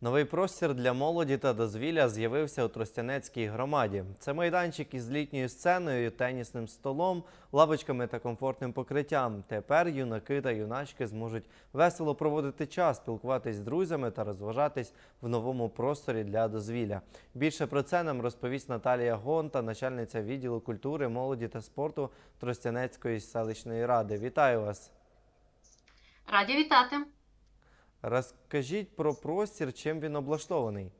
Новий простір для молоді та дозвілля з'явився у Тростянецькій громаді. Це майданчик із літньою сценою, тенісним столом, лавочками та комфортним покриттям. Тепер юнаки та юначки зможуть весело проводити час, спілкуватись з друзями та розважатись в новому просторі для дозвілля. Більше про це нам розповість Наталія Гонта, начальниця відділу культури, молоді та спорту Тростянецької селищної ради. Вітаю вас! Раді вітати. Розкажіть про простір, чим він облаштований.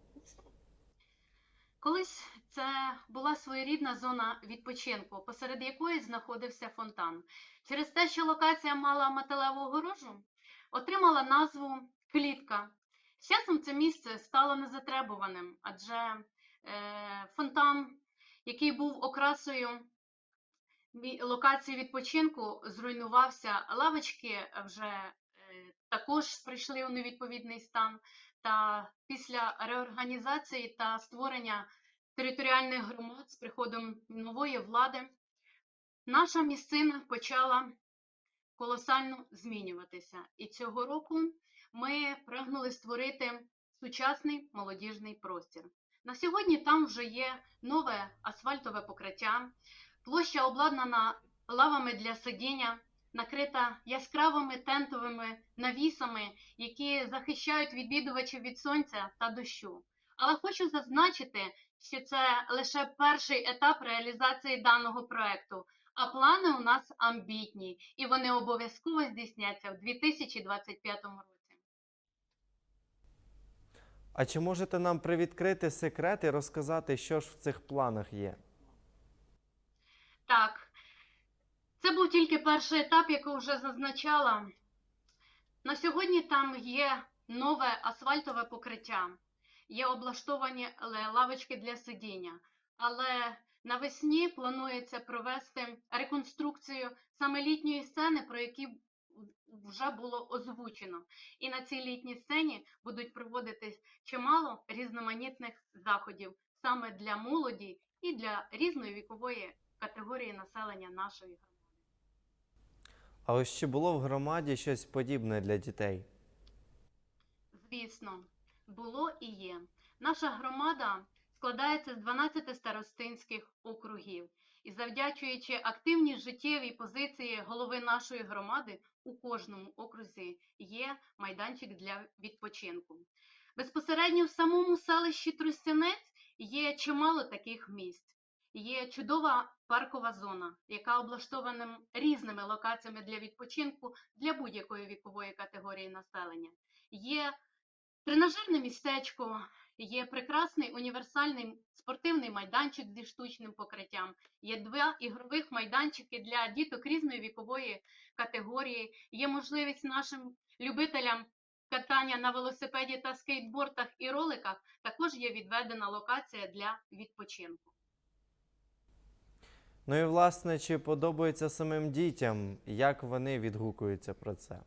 Колись це була своєрідна зона відпочинку, посеред якої знаходився фонтан. Через те, що локація мала металеву огорожу, отримала назву Клітка. З часом це місце стало незатребуваним, адже е, фонтан, який був окрасою локації відпочинку, зруйнувався. Лавочки вже також прийшли у невідповідний стан. Та після реорганізації та створення територіальних громад з приходом нової влади наша місцина почала колосально змінюватися. І цього року ми прагнули створити сучасний молодіжний простір. На сьогодні там вже є нове асфальтове покриття, площа обладнана лавами для сидіння, накрита яскравими тентовими навісами, які захищають відвідувачів від сонця та дощу. Але хочу зазначити, що це лише перший етап реалізації даного проекту, а плани у нас амбітні, і вони обов'язково здійсняться в 2025 році. А чи можете нам привідкрити секрет і розказати, що ж в цих планах є? Так, це був тільки перший етап, який вже зазначала. На сьогодні там є нове асфальтове покриття, є облаштовані лавочки для сидіння, але навесні планується провести реконструкцію саме літньої сцени, про які вже було озвучено. І на цій літній сцені будуть проводитись чимало різноманітних заходів саме для молоді і для різної вікової категорії населення нашої громади. А ось чи було в громаді щось подібне для дітей? Звісно, було і є. Наша громада складається з 12 старостинських округів. І завдячуючи активній життєвій позиції голови нашої громади, у кожному окрузі є майданчик для відпочинку. Безпосередньо в самому селищі Тростянець є чимало таких місць. Є чудова паркова зона, яка облаштована різними локаціями для відпочинку для будь-якої вікової категорії населення. Є тренажерне містечко, є прекрасний універсальний спортивний майданчик зі штучним покриттям, є два ігрових майданчики для діток різної вікової категорії, є можливість нашим любителям катання на велосипеді та скейтбордах і роликах, також є відведена локація для відпочинку. Ну і власне, чи подобається самим дітям, як вони відгукуються про це?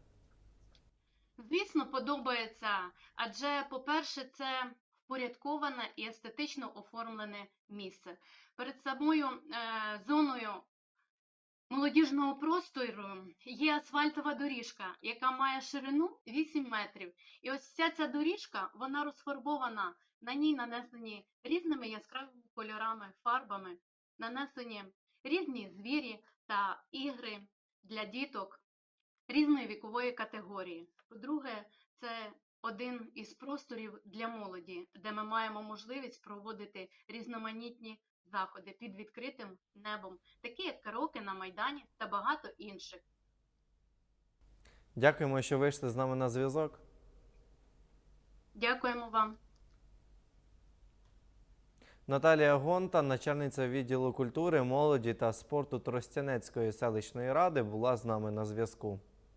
Звісно, подобається, адже, по-перше, це впорядковане і естетично оформлене місце. Перед самою е, зоною молодіжного простору є асфальтова доріжка, яка має ширину 8 метрів. І ось вся ця доріжка, вона розфарбована, на ній нанесені різними яскравими кольорами, фарбами, нанесені різні звірі та ігри для діток різної вікової категорії. По-друге, це один із просторів для молоді, де ми маємо можливість проводити різноманітні заходи під відкритим небом, такі як караоке на Майдані та багато інших. Дякуємо, що вийшли з нами на зв'язок. Дякуємо вам. Наталія Гонта, начальниця відділу культури, молоді та спорту Тростянецької селищної ради, була з нами на зв'язку.